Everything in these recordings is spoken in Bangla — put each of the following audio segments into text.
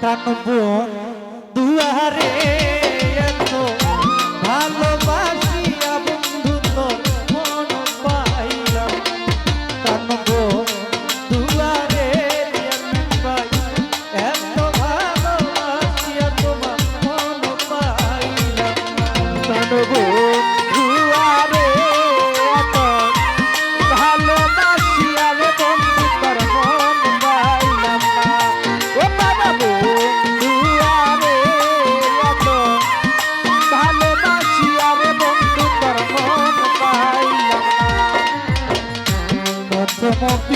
প্রাণ দুয়ারে মুক্তি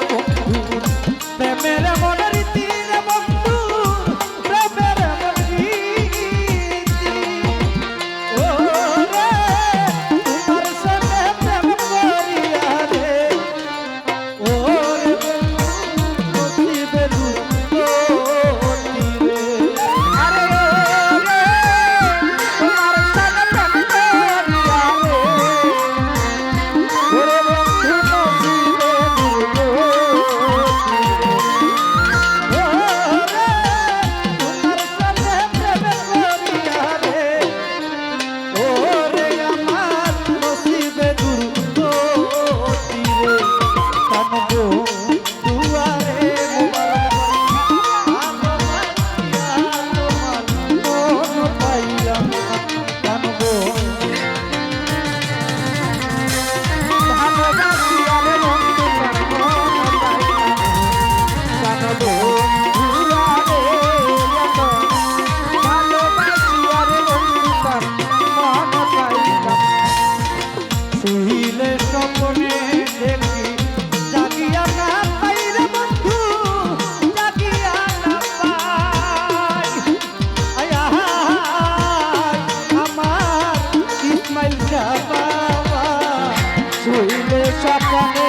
জানে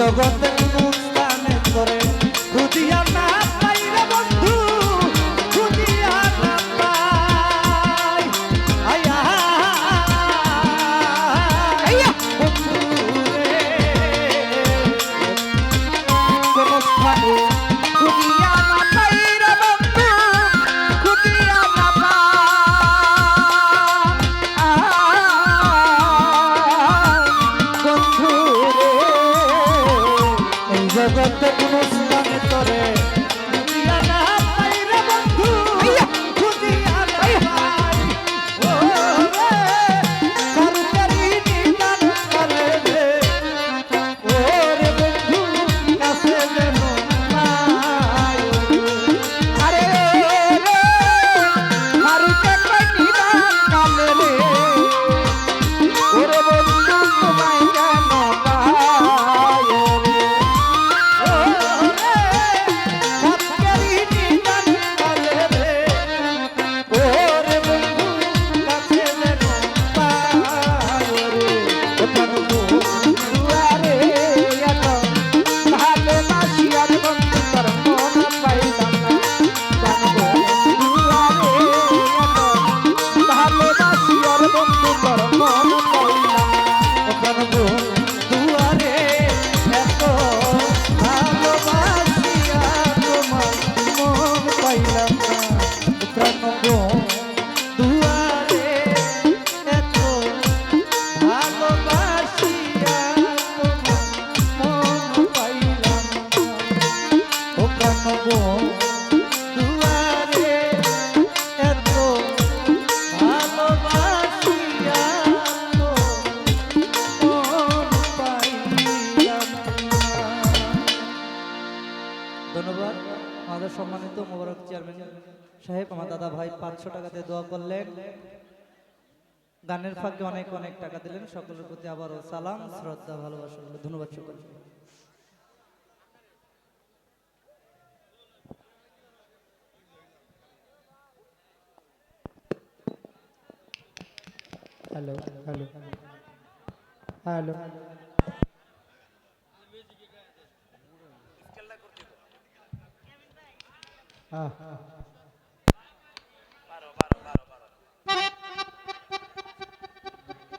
জগতের মুস্তানে করে। খুঁজিয়া না পাইলে বন্ধু খুঁজিয়া না পাই। আয়া বন্ধু রে কোন স্থানে খুঁজিয়া সাহেব, আমার দাদা ভাই পাঁচশো টাকাতে দোয়া করলেন। গানের ফাঁকে অনেক অনেক টাকা দিলেন। সকলের প্রতি আবারও সালাম, শ্রদ্ধা, ভালোবাসা ধন্যবাদ সকল হ্যালো হ্যালো হ্যালো। Ah.